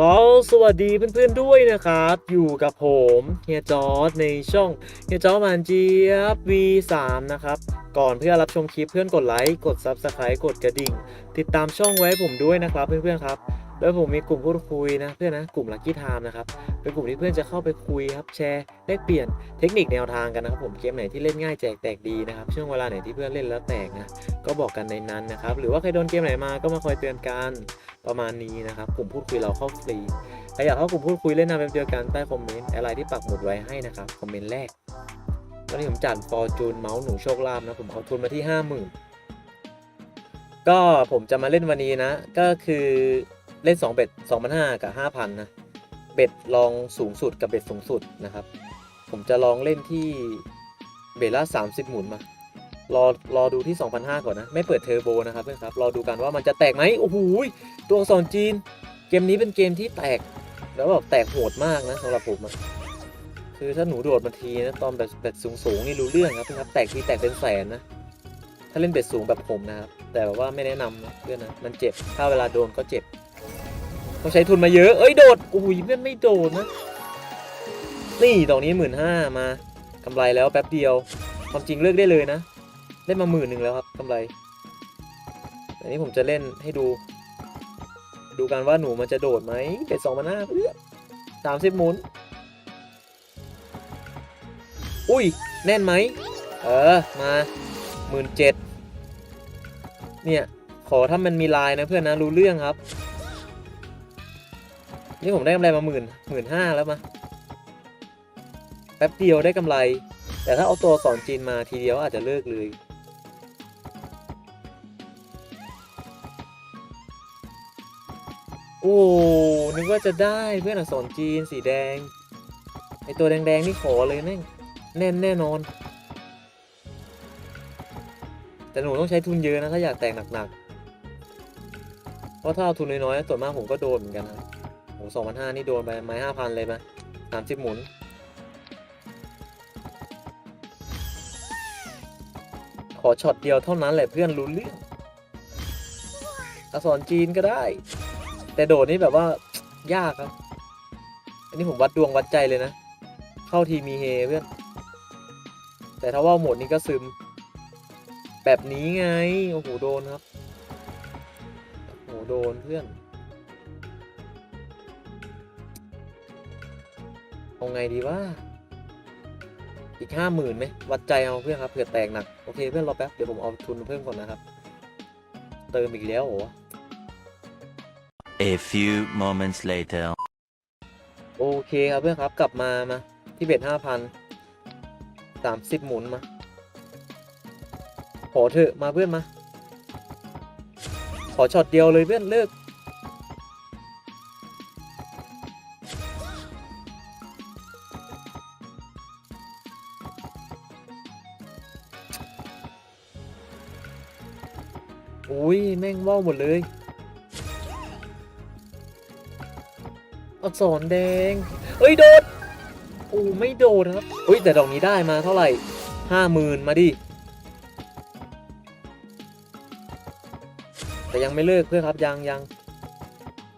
ก็สวัสดีเพื่อนๆด้วยนะครับ อยู่กับผมเฮียจอร์ดในช่องเฮียจอร์ดมันเจี๊ยบ V3 นะครับ ก่อนเพื่อรับชมคลิปเพื่อนกดไลค์กด Subscribe กดกระดิ่ง ติดตามช่องไว้ให้ผมด้วยนะครับเพื่อนๆครับแล้วผมมีกลุ่มพูดคุยนะเพื่อนนะกลุ่ม Lucky Time นะครับเป็นกลุ่มที่เพื่อนจะเข้าไปคุยครับแชร์แลกเปลี่ยนเทคนิคแนวทางกันนะครับผมเกมไหนที่เล่นง่ายแจกแตกดีนะครับช่วงเวลาไหนที่เพื่อนเล่นแล้วแตกนะก็บอกกันในนั้นนะครับหรือว่าใครโดนเกมไหนมาก็มาคอยเตือนกัน ประมาณนี้นะครับกลุ่มพูดคุยเราเข้าฟรีใครอยากเข้ากลุ่มพูดคุยเล่นนามแบบเดียวกันใต้คอมเมนต์อะไรที่ปักหมุดไว้ให้นะครับคอมเมนต์แรกตอนนี้ผมจัดฟอร์จูนเมาส์หนูโชคลาภนะผมเอาทุนมาที่50,000ก็ผมจะมาเล่นวันนี้นะ ก็คือเล่น2เบ็ด2,500 กับ 5,000 นะ เบ็ดลองสูงสุดกับเบ็ดสูงสุดนะครับ ผมจะลองเล่นที่เบ็ดละ30 หมุนมา รอรอดูที่2,500ก่อนนะ ไม่เปิดเทอร์โบนะครับเพื่อนครับ รอดูกันว่ามันจะแตกไหมโอ้โหตัวอักษรจีน เกมนี้เป็นเกมที่แตก แล้วแบบแตกโหดมากนะสำหรับผมอะคือถ้าหนูโดดมาทีนะตอนแบบแบบสูงๆนี่รู้เรื่องครับเพี่อนครับ แตกทีแตกเป็นแสนนะ ถ้าเล่นเบ็ดสูงแบบผมนะครับ แต่แบบว่าไม่แนะนำนะเพื่อนนะ มันเจ็บ ถ้าเวลาโดนก็เจ็บต้องใช้ทุนมาเยอะ เอ้ยโดดโอ้ยเพื่อนไม่โดดนะ นี่ดอกนี้หมื่นห้ามา กำไรแล้วแป๊บเดียว ความจริงเลิกได้เลยนะ ได้มาหมื่นหนึ่งแล้วครับกำไร อันนี้ผมจะเล่นให้ดู ดูกันว่าหนูมันจะโดดไหมเป็ดสองมันหน้าเพื่อสามสิบหมุน อุ้ย แน่นไหม เออ มาหมื่นเจ็ดเนี่ย ขอถ้ามันมีลายนะเพื่อนนะ รู้เรื่องครับ นี่ผมได้กำไรมาหมื่นหมื่นห้าแล้วมาแป๊บเดียวได้กำไร แต่ถ้าเอาตัวสอนจีนมาทีเดียวอาจจะเลิกเลย โอ้นึกว่าจะได้เพื่อนอักษรจีนสีแดง ไอตัวแดงๆ นี่ขอเลยแม่งแน่นแน่นอน แต่หนูต้องใช้ทุนเยอะนะ ถ้าอยากแต่งหนักๆ เพราะถ้าเอาทุนน้อยๆส่วนมากผมก็โดนเหมือนกันนะโอ้สองพันห้านี่โดนไปไม้ห้าพันเลยไหมสามสิบหมุน ขอช็อตเดียวเท่านั้นแหละเพื่อนรู้เรื่องอักษรจีนก็ได้ แต่โดดนี่แบบว่ายากครับ อันนี้ผมวัดดวงวัดใจเลยนะ เข้าทีมีเฮเพื่อน แต่ถ้าว่าหมดนี่ก็ซึม แบบนี้ไง โอ้โหโดนครับ โอ้โหโดนเพื่อนเอาไงดีว่าอีกห้าหมื่นไหมวัดใจเอาเพื่อนครับเผื่อแตกหนัก โอเคเพื่อนรอแป๊บ เดี๋ยวผมเอาทุนเพิ่มก่อนนะครับ เติมอีกแล้วโอ้ A few moments later. โอเคครับเพื่อนครับกลับมามาที่เบ็ดห้าพันสามสิบหมุนมา ขอเถอะมาเพื่อนมา ขอช็อตเดียวเลยเพื่อนเลิก อุ้ยแม่งว่าวหมดเลย อักษรแดง เอ้ยโดดโอ้ไม่โดดครับเฮ้ยแต่ดอกนี้ได้มาเท่าไหร่ห้าหมื่นมาดิแต่ยังไม่เลิกเพื่อครับยังยัง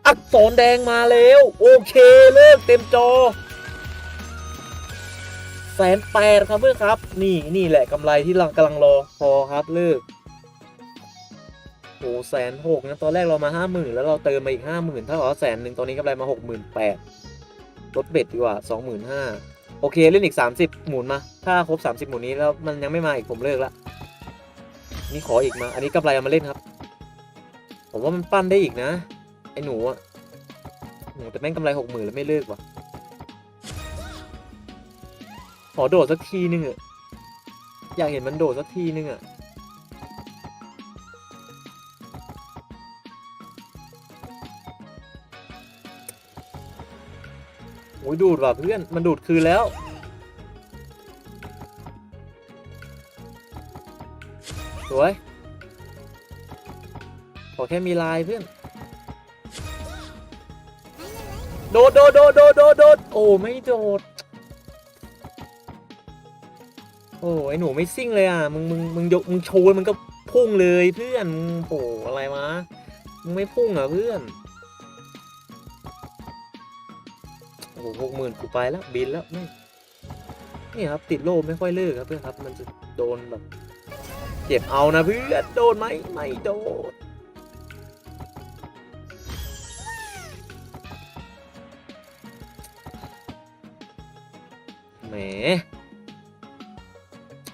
อักษรแดงมาแล้ว โอเคเลิกเต็มจอแสนแปดครับเพื่อครับ นี่นี่แหละกำไรที่เรากำลังรอพอครับเลิก โอ้แสนหกนะ ตอนแรกเรามาห้าหมื่นแล้วเราเติมมาอีกห้าหมื่นเท่ากับแสนหนึ่งตอนนี้กำไรมาหกหมื่นแปดลดเบ็ดดีกว่าสองหมื่นห้าโอเคเล่นอีกสามสิบหมุนมา ถ้าครบสามสิบหมุนนี้แล้วมันยังไม่มาอีกผมเลิกละนี่ขออีกมา อันนี้กำไรเอามาเล่นครับ ผมว่ามันปั้นได้อีกนะ ไอ้หนูอะหนูแต่แม่งกำไรหกหมื่นแล้วไม่เลิกว่ะขอโดดสักทีนึงอะอยากเห็นมันโดดสักทีนึงอะ โอ้ยดูดว่ะเพื่อน มันดูดคืนแล้ว สวย ขอแค่มีลายเพื่อน โดดโดดโดดโดดโดดโดดโอ้ไม่โดด โอ้ไอหนูไม่ซิ่งเลยอะ มึงมึงมึงยกมึงโชว์มันก็พุ่งเลยเพื่อนมึงโอ้อะไรวะมึงไม่พุ่งอะเพื่อน โอ้โหหกหมื่นกูไปแล้วบินแล้วนี่นี่ครับติดโล่ไม่ค่อยเลิกครับเพื่อนครับ มันจะโดนแบบเจ็บเอานะเพื่อนโดนไหมไม่โดนแหม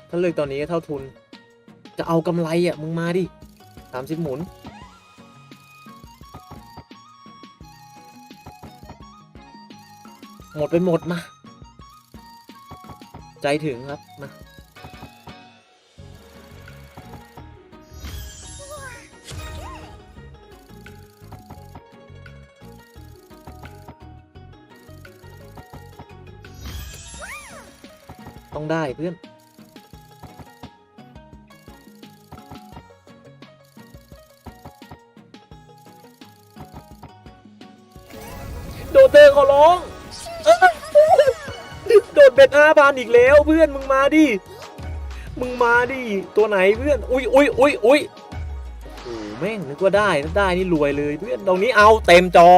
ถ้าเลิกตอนนี้ก็เท่าทุน จะเอากำไรอะมึงมาดิสามสิบหมุน หมดไปหมดมา ใจถึงครับ มา ต้องได้เพื่อนโดเตอร์ขอร้อง โดดเบ็ดห้าพันอีกแล้วเพื่อนมึงมาดิ มึงมาดิ ตัวไหนเพื่อน อุ้ยอุ้ยอุ้ยอุ้ยโอ้แม่งนึกว่าได้ถ้าได้นี่รวยเลยเพื่อนตรงนี้เอาเต็มจอ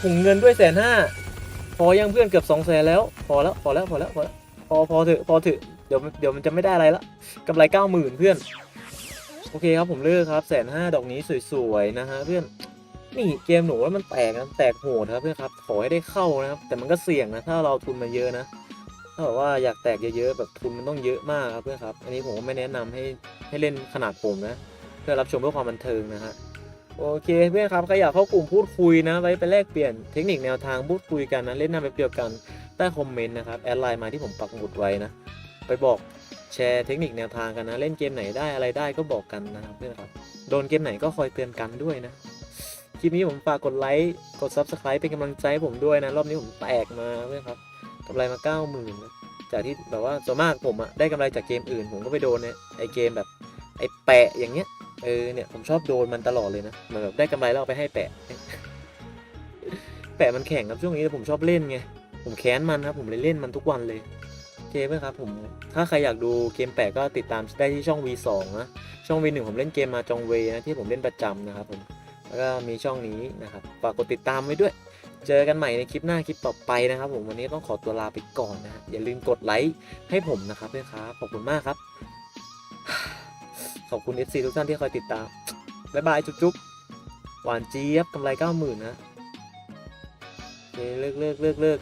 ถุงเงินด้วยแสนห้าพอยังเพื่อนเกือบสองแสนแล้ว พอแล้วพอแล้วพอแล้วพอแล้วพอพอเถอะพอเถอะเดี๋ยวเดี๋ยวมันจะไม่ได้อะไรละกำไรเก้าหมื่นเพื่อน โอเคครับผมเลิกครับแสนห้าดอกนี้สวยๆนะฮะเพื่อนนี่เกมหนูว่ามันแตกนะแตกโหดครับเพื่อนครับขอให้ได้เข้านะครับ แต่มันก็เสี่ยงนะถ้าเราทุนมาเยอะนะถ้าแบบว่าอยากแตกเยอะๆแบบทุนมันต้องเยอะมากครับเพื่อนครับ อันนี้ผมก็ไม่แนะนำให้ให้เล่นขนาดผมนะ เพื่อรับชมเพื่อความบันเทิงนะฮะโอเคเพื่อนครับใครอยากเข้ากลุ่มพูดคุยนะไว้ไปแลกเปลี่ยนเทคนิคแนวทางพูดคุยกันนะเล่นนำแบบเดียวกันใต้คอมเมนต์นะครับแอดไลน์มาที่ผมปักหมุดไว้นะไปบอก แชร์เทคนิคแนวทางกันนะ เล่นเกมไหนได้อะไรได้ก็บอกกันนะครับเพื่อนครับ โดนเกมไหนก็คอยเตือนกันด้วยนะ คลิปนี้ผมฝากกดไลค์ กด Subscribe เป็นกำลังใจให้ผมด้วยนะ รอบนี้ผมแตกมาเพื่อนครับกำไรมา9 0,000นจากที่แบบว่าส่วนมากผมอะได้กำไรจากเกมอื่น ผมก็ไปโดนเนี่ยไอเกมแบบไอแปะอย่างเงี้ย เออเนี่ยผมชอบโดนมันตลอดเลยนะเหมือนแบบได้กำไรแล้วเอาไปให้แปะ แปะมันแข่งครับช่วงนี้แต่ผมชอบเล่นไงผมแค้นมันครับผมเลยเล่นมันทุกวันเลย โอเคไหมครับผมถ้าใครอยากดูเกมแปะก็ติดตามได้ที่ช่อง V2 นะช่อง V1 ผมเล่นเกมมาจองเวนะที่ผมเล่นประจำนะครับผมแล้วก็มีช่องนี้นะครับฝากกดติดตามไว้ด้วย เจอกันใหม่ในคลิปหน้าคลิปต่อไปนะครับ ผมวันนี้ต้องขอตัวลาไปก่อนนะ อย่าลืมกดไลค์ให้ผมนะครับด้วยครับขอบคุณมากครับ ขอบคุณ FC ทุกท่านที่คอยติดตามบ๊ายบายจุ๊บๆหวานเจี๊ยบกำไรเก้าหมื่นนะโอเคเลิกเลิกเลิกเลิก